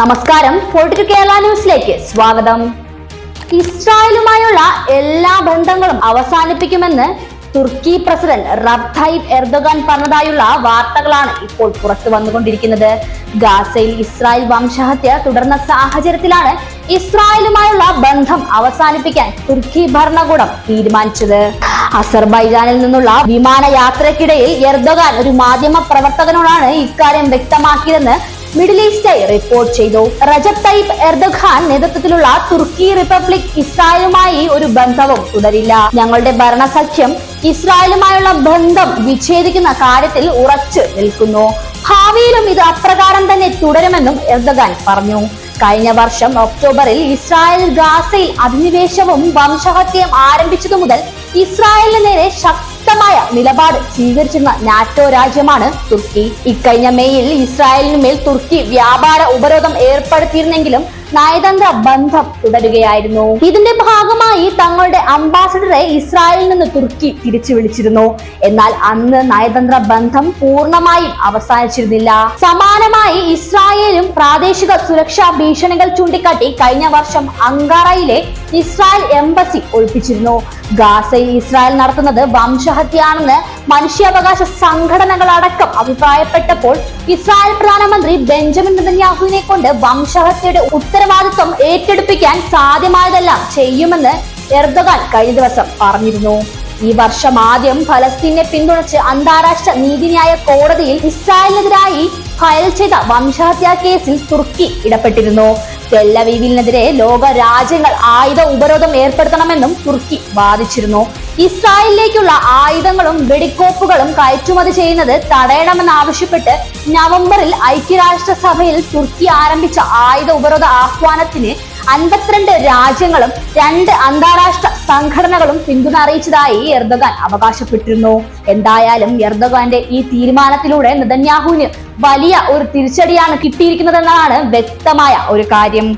നമസ്കാരം. ഫോർട്ടി കേരള ന്യൂസിലേക്ക് സ്വാഗതം. ഇസ്രായേലുമായുള്ള എല്ലാ ബന്ധങ്ങളും അവസാനിപ്പിക്കുമെന്ന് തുർക്കി പ്രസിഡന്റ് റബ് തയ്യിബ് എർദോഗാൻ പറഞ്ഞതായുള്ള വാർത്തകളാണ് ഇപ്പോൾ പുറത്തു വന്നുകൊണ്ടിരിക്കുന്നത്. ഗാസയിൽ ഇസ്രായേൽ വംശഹത്യ തുടർന്ന സാഹചര്യത്തിലാണ് ഇസ്രായേലുമായുള്ള ബന്ധം അവസാനിപ്പിക്കാൻ തുർക്കി ഭരണകൂടം തീരുമാനിച്ചത്. അസർബൈജാനിൽ നിന്നുള്ള വിമാനയാത്രയ്ക്കിടയിൽ എർദോഗാൻ ഒരു മാധ്യമ പ്രവർത്തകനോടാണ് ഇക്കാര്യം വ്യക്തമാക്കിയതെന്ന് മിഡിൽ ഈസ്റ്റ് ഐ റിപ്പോർട്ട് ചെയ്തു. റജബ് തയ്യിബ് എർദഖാൻ നേതൃത്വത്തിലുള്ള തുർക്കി റിപ്പബ്ലിക് ഇസ്രായേലുമായി ഒരു ബന്ധവും തുടരില്ല. ഞങ്ങളുടെ ഭരണസഖ്യം ഇസ്രായേലുമായുള്ള ബന്ധം വിച്ഛേദിക്കുന്ന കാര്യത്തിൽ ഉറച്ചു നിൽക്കുന്നു. ഭാവിയിലും ഇത് അപ്രകാരം തന്നെ തുടരുമെന്നും എർദഖാൻ പറഞ്ഞു. കഴിഞ്ഞ വർഷം ഒക്ടോബറിൽ ഇസ്രായേൽ ഗാസയിൽ അധിനിവേശവും വംശഹത്യയും ആരംഭിച്ചതു മുതൽ ഇസ്രായേലിന് നേരെ ശക്തമായ നിലപാട് സ്വീകരിച്ചിരുന്ന നാറ്റോ രാജ്യമാണ് തുർക്കി. ഇക്കഴിഞ്ഞ മെയ്യിൽ ഇസ്രായേലിനു മേൽ തുർക്കി വ്യാപാര ഉപരോധം ഏർപ്പെടുത്തിയിരുന്നെങ്കിലും നയതന്ത്ര ബന്ധം തുടരുകയായിരുന്നു. ഇതിന്റെ ഭാഗമായി തങ്ങളുടെ അംബാസഡറെ ഇസ്രായേലിൽ നിന്ന് തുർക്കി തിരിച്ചു വിളിച്ചിരുന്നു. എന്നാൽ അന്ന് നയതന്ത്ര ബന്ധം പൂർണമായും അവസാനിച്ചിരുന്നില്ല. സമാനമായി ഇസ്രായേലും പ്രാദേശിക സുരക്ഷാ ഭീഷണികൾ ചൂണ്ടിക്കാട്ടി കഴിഞ്ഞ വർഷം അങ്കാറയിലെ ഇസ്രായേൽ എംബസി ഒഴിപ്പിച്ചിരുന്നു. ഗാസയിൽ ഇസ്രായേൽ നടത്തുന്നത് വംശഹത്യാണെന്ന് മനുഷ്യാവകാശ സംഘടനകളടക്കം അഭിപ്രായപ്പെട്ടപ്പോൾ ഇസ്രായേൽ പ്രധാനമന്ത്രി ബെഞ്ചമിൻ നെതന്യാഹുവിനെ കൊണ്ട് വംശഹത്യയുടെ ഉത്തരവാദിത്വം ഏറ്റെടുപ്പിക്കാൻ സാധ്യമായതെല്ലാം ചെയ്യുമെന്ന് എർദോഗാൻ കഴിഞ്ഞ ദിവസം പറഞ്ഞിരുന്നു. ഈ വർഷം ആദ്യം ഫലസ്തീനെ പിന്തുണച്ച് അന്താരാഷ്ട്ര നീതിന്യായ കോടതിയിൽ ഇസ്രായേലിനെതിരായി ഫയൽ ചെയ്ത വംശഹത്യാ കേസിൽ തുർക്കി ഇടപെട്ടിരുന്നു. തെല്ലവീവിനെതിരെ ലോക രാജ്യങ്ങൾ ആയുധ ഉപരോധം ഏർപ്പെടുത്തണമെന്നും തുർക്കി വാദിച്ചിരുന്നു. ഇസ്രായേലിലേക്കുള്ള ആയുധങ്ങളും വെടിക്കോപ്പുകളും കയറ്റുമതി ചെയ്യുന്നത് തടയണമെന്നാവശ്യപ്പെട്ട് നവംബറിൽ ഐക്യരാഷ്ട്രസഭയിൽ തുർക്കി ആരംഭിച്ച ആയുധ ഉപരോധ ആഹ്വാനത്തിന് അൻപത്തിരണ്ട് രാജ്യങ്ങളും രണ്ട് അന്താരാഷ്ട്ര സംഘടനകളും പിന്തുണ അറിയിച്ചതായി എർദോഗാൻ അവകാശപ്പെട്ടിരുന്നു. എന്തായാലും എർദോഗാന്റെ ഈ തീരുമാനത്തിലൂടെ നിതന്യാഹുവിന് വലിയ ഒരു തിരിച്ചടിയാണ് കിട്ടിയിരിക്കുന്നതെന്നാണ് വ്യക്തമായ ഒരു കാര്യം.